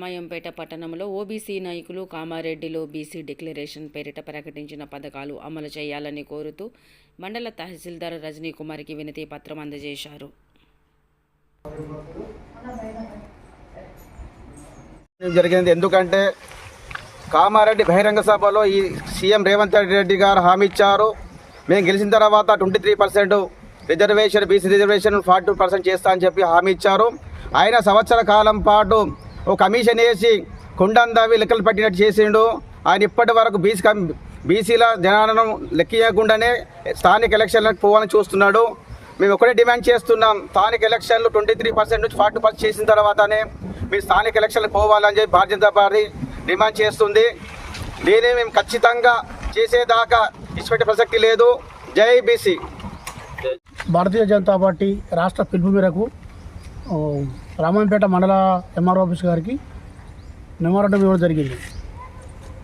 రామాయంపేట పట్టణంలో ఓబీసీ నాయకులు కామారెడ్డిలో బీసీ డిక్లరేషన్ పేరిట ప్రకటించిన పథకాలు అమలు చేయాలని కోరుతూ మండల తహసీల్దార్ రజనీ కుమార్కి వినతి పత్రం అందజేశారు. జరిగింది? ఎందుకంటే కామారెడ్డి బహిరంగ సభలో ఈ సీఎం రేవంత్ రెడ్డి గారు హామీ ఇచ్చారు. మేము గెలిచిన తర్వాత twenty three percent reservation BC reservation forty percent చేస్తా అని చెప్పి హామీ ఇచ్చారు. ఆయన సంవత్సర కాలం పాటు ఓ కమిషన్ వేసి కుండందవి లెక్కలు పట్టినట్టు చేసిండు. ఆయన ఇప్పటి వరకు బీసీ కమి బీసీల జనాలను లెక్కియకుండానే స్థానిక ఎలక్షన్లకు పోవాలని చూస్తున్నాడు. మేము ఒకటే డిమాండ్ చేస్తున్నాం. స్థానిక ఎలక్షన్లు ట్వంటీ త్రీ పర్సెంట్ నుంచి ఫార్టీ పర్సెంట్ చేసిన తర్వాతనే మీరు స్థానిక ఎలక్షన్లకు పోవాలని చెప్పి భారతీయ జనతా పార్టీ డిమాండ్ చేస్తుంది. దీన్ని మేము ఖచ్చితంగా చేసేదాకా ఇచ్చిపెట్టే ప్రసక్తి లేదు. జై బీసీ. భారతీయ జనతా పార్టీ రాష్ట్ర పిలుపు మేరకు ఆ, రామాయంపేట మండల ఎంఆర్ఓ ఆఫీస్ గారికి మెమోరాండం ఇవ్వడం జరిగింది.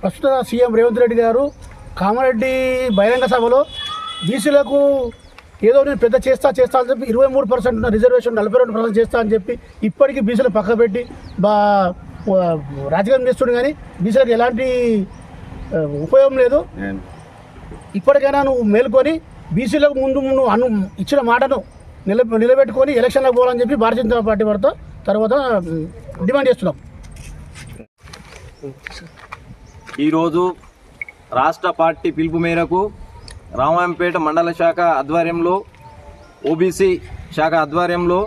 ప్రస్తుత సీఎం రేవంత్ రెడ్డి గారు కామారెడ్డి బహిరంగ సభలో బీసీలకు ఏదో నేను పెద్ద చేస్తా చేస్తా అని చెప్పి ఇరవై మూడు పర్సెంట్ ఉన్న రిజర్వేషన్ నలభై రెండు పర్సెంట్ చేస్తా అని చెప్పి ఇప్పటికీ బీసీలు పక్క పెట్టి బా రాజకీయం చేస్తుండే కానీ బీసీలకు ఎలాంటి ఉపయోగం లేదు. ఇప్పటికైనా నువ్వు మేల్కొని బీసీలకు ముందు నువ్వు అను ఇచ్చిన మాటను నిల నిలబెట్టుకొని ఎలక్షన్లకు పోవాలని చెప్పి భారతీయ జనతా పార్టీ వారితో తర్వాత డిమాండ్ చేస్తున్నాం. ఈరోజు రాష్ట్ర పార్టీ పిలుపు మేరకు రామాయంపేట మండల శాఖ ఆధ్వర్యంలో ఓబీసీ శాఖ ఆధ్వర్యంలో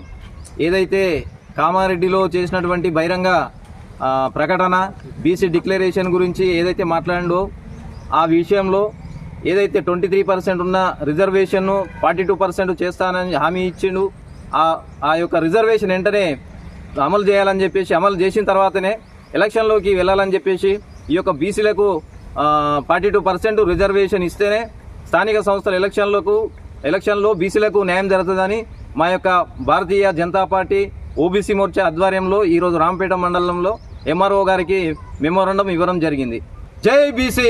ఏదైతే కామారెడ్డిలో చేసినటువంటి బహిరంగ ప్రకటన బీసీ డిక్లరేషన్ గురించి ఏదైతే మాట్లాడిండో ఆ విషయంలో ఏదైతే ట్వంటీ త్రీ పర్సెంట్ ఉన్న రిజర్వేషన్ను ఫార్టీ టూ పర్సెంట్ చేస్తానని హామీ ఇచ్చిండు ఆ ఆ యొక్క రిజర్వేషన్ వెంటనే అమలు చేయాలని చెప్పేసి అమలు చేసిన తర్వాతనే ఎలక్షన్లోకి వెళ్ళాలని చెప్పేసి ఈ యొక్క బీసీలకు ఫార్టీ టూ పర్సెంట్ రిజర్వేషన్ ఇస్తేనే స్థానిక సంస్థల ఎలక్షన్లకు ఎలక్షన్లో బీసీలకు న్యాయం జరుగుతుందని మా యొక్క భారతీయ జనతా పార్టీ ఓబీసీ మోర్చా ఆధ్వర్యంలో ఈరోజు రాంపేట మండలంలో ఎంఆర్ఓ గారికి మెమోరాండం ఇవ్వడం జరిగింది. జై BC!